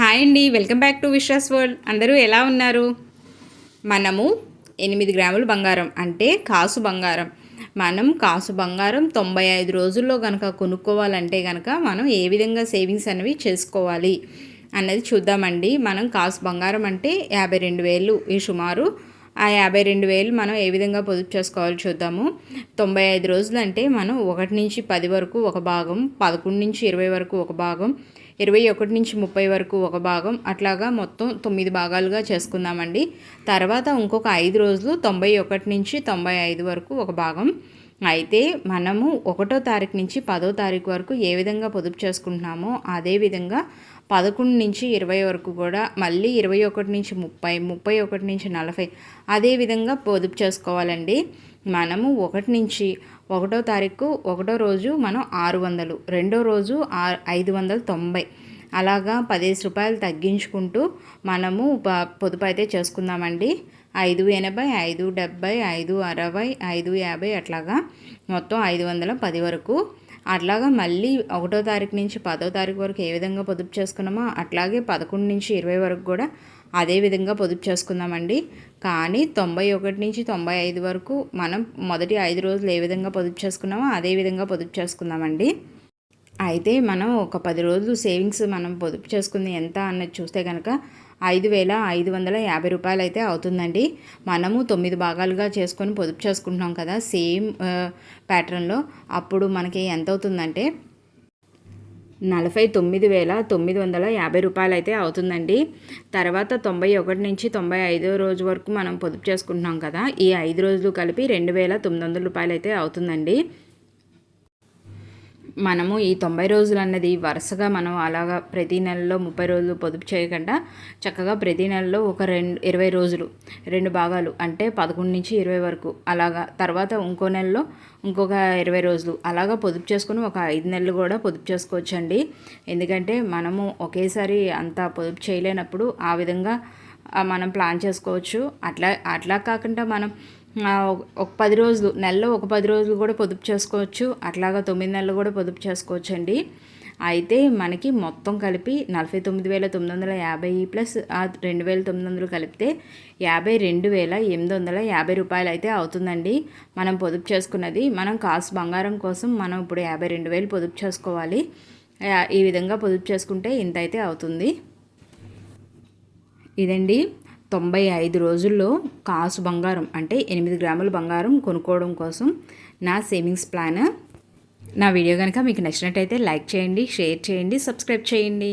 Hi అండి welcome back to Vishwas world. అందరూ ఎలా ఉన్నారు? మనము ఎనిమిది గ్రాములు బంగారం అంటే కాసు బంగారం. మనం కాసు బంగారం తొంభై ఐదు రోజుల్లో కనుక కొనుక్కోవాలంటే కనుక మనం ఏ విధంగా సేవింగ్స్ అనేవి చేసుకోవాలి అన్నది చూద్దామండి. మనం కాసు బంగారం అంటే యాభై రెండు వేలు ఈ సుమారు ఆ యాభై రెండు వేలు మనం ఏ విధంగా పొదుపు చేసుకోవాలో చూద్దాము. తొంభై ఐదు రోజులు అంటే మనం ఒకటి నుంచి పది వరకు ఒక భాగం పదకొండు నుంచి ఇరవై వరకు ఒక భాగం ఇరవై ఒకటి నుంచి ముప్పై వరకు ఒక భాగం అట్లాగా మొత్తం తొమ్మిది భాగాలుగా చేసుకుందామండి. తర్వాత ఇంకొక ఐదు రోజులు తొంభై ఒకటి నుంచి తొంభై ఐదు వరకు ఒక భాగం. అయితే మనము ఒకటో తారీఖు నుంచి పదో తారీఖు వరకు ఏ విధంగా పొదుపు చేసుకుంటున్నామో అదే విధంగా పదకొండు నుంచి ఇరవై వరకు కూడా మళ్ళీ ఇరవై ఒకటి నుంచి ముప్పై ముప్పై ఒకటి నుంచి నలభై అదే విధంగా పొదుపు చేసుకోవాలండి. మనము ఒకటి నుంచి ఒకటో తారీఖు ఒకటో రోజు మనం ఆరు వందలు రెండో రోజు ఐదు వందల తొంభై. అలాగా పదిహేను రూపాయలు తగ్గించుకుంటూ మనము పొదుపు అయితే చేసుకుందామండి. ఐదు ఎనభై ఐదు డెబ్బై ఐదు అరవై ఐదు యాభై అట్లాగా మొత్తం ఐదు వందల పది వరకు. అట్లాగా మళ్ళీ ఒకటో తారీఖు నుంచి పదో తారీఖు వరకు ఏ విధంగా పొదుపు చేసుకున్నామో అట్లాగే పదకొండు నుంచి ఇరవై వరకు కూడా అదే విధంగా పొదుపు చేసుకుందామండి. కానీ తొంభై ఒకటి నుంచి తొంభై ఐదు వరకు మనం మొదటి ఐదు రోజులు ఏ విధంగా పొదుపు చేసుకున్నామో అదే విధంగా పొదుపు చేసుకుందామండి. అయితే మనం ఒక పది రోజులు సేవింగ్స్ మనం పొదుపు చేసుకుంది ఎంత అన్నది చూస్తే కనుక ఐదు వేల ఐదు వందల యాభై రూపాయలు అయితే అవుతుందండి. మనము తొమ్మిది భాగాలుగా చేసుకొని పొదుపు చేసుకుంటున్నాం కదా సేమ్ ప్యాటర్న్లో అప్పుడు మనకి ఎంత అవుతుందంటే నలభై తొమ్మిది వేల తొమ్మిది వందల యాభై రూపాయలు అయితే అవుతుందండి. తర్వాత తొంభై ఒకటి నుంచి తొంభై ఐదో రోజు వరకు మనం పొదుపు చేసుకుంటున్నాం కదా ఈ ఐదు రోజులు కలిపి రెండు వేల తొమ్మిది వందల రూపాయలు అయితే అవుతుందండి. మనము ఈ తొంభై రోజులు అన్నది వరుసగా మనం అలాగా ప్రతి నెలలో ముప్పై రోజులు పొదుపు చేయకుండా చక్కగా ప్రతి నెలలో ఒక రెండు ఇరవై రోజులు రెండు భాగాలు అంటే పదకొండు నుంచి ఇరవై వరకు అలాగా తర్వాత ఇంకో నెలలో ఇంకొక ఇరవై రోజులు అలాగా పొదుపు చేసుకుని ఒక ఐదు నెలలు కూడా పొదుపు చేసుకోవచ్చండి. ఎందుకంటే మనము ఒకేసారి అంత పొదుపు చేయలేనప్పుడు ఆ విధంగా మనం ప్లాన్ చేసుకోవచ్చు. అట్లా అట్లా కాకుండా మనం ఒక పది రోజులు నెలలో ఒక పది రోజులు కూడా పొదుపు చేసుకోవచ్చు. అట్లాగా తొమ్మిది నెలలు కూడా పొదుపు చేసుకోవచ్చు అండి అయితే మనకి మొత్తం కలిపి నలభై తొమ్మిది వేల తొమ్మిది వందల యాభై ప్లస్ ఆ రెండు వేల తొమ్మిది వందలు కలిపితే యాభై రెండు వేల ఎనిమిది వందల యాభై రూపాయలు అయితే అవుతుందండి. మనం పొదుపు చేసుకున్నది మనం కాసు బంగారం కోసం మనం ఇప్పుడు యాభై రెండు వేలు పొదుపు చేసుకోవాలి. ఈ విధంగా పొదుపు చేసుకుంటే ఇంత అయితే అవుతుంది. ఇదండి. తొంభై ఐదు రోజుల్లో కాసు బంగారం అంటే ఎనిమిది గ్రాముల బంగారం కొనుక్కోవడం కోసం నా సేవింగ్స్ ప్లాన్. నా వీడియో కనుక మీకు నచ్చినట్టయితే లైక్ చేయండి షేర్ చేయండి సబ్స్క్రైబ్ చేయండి.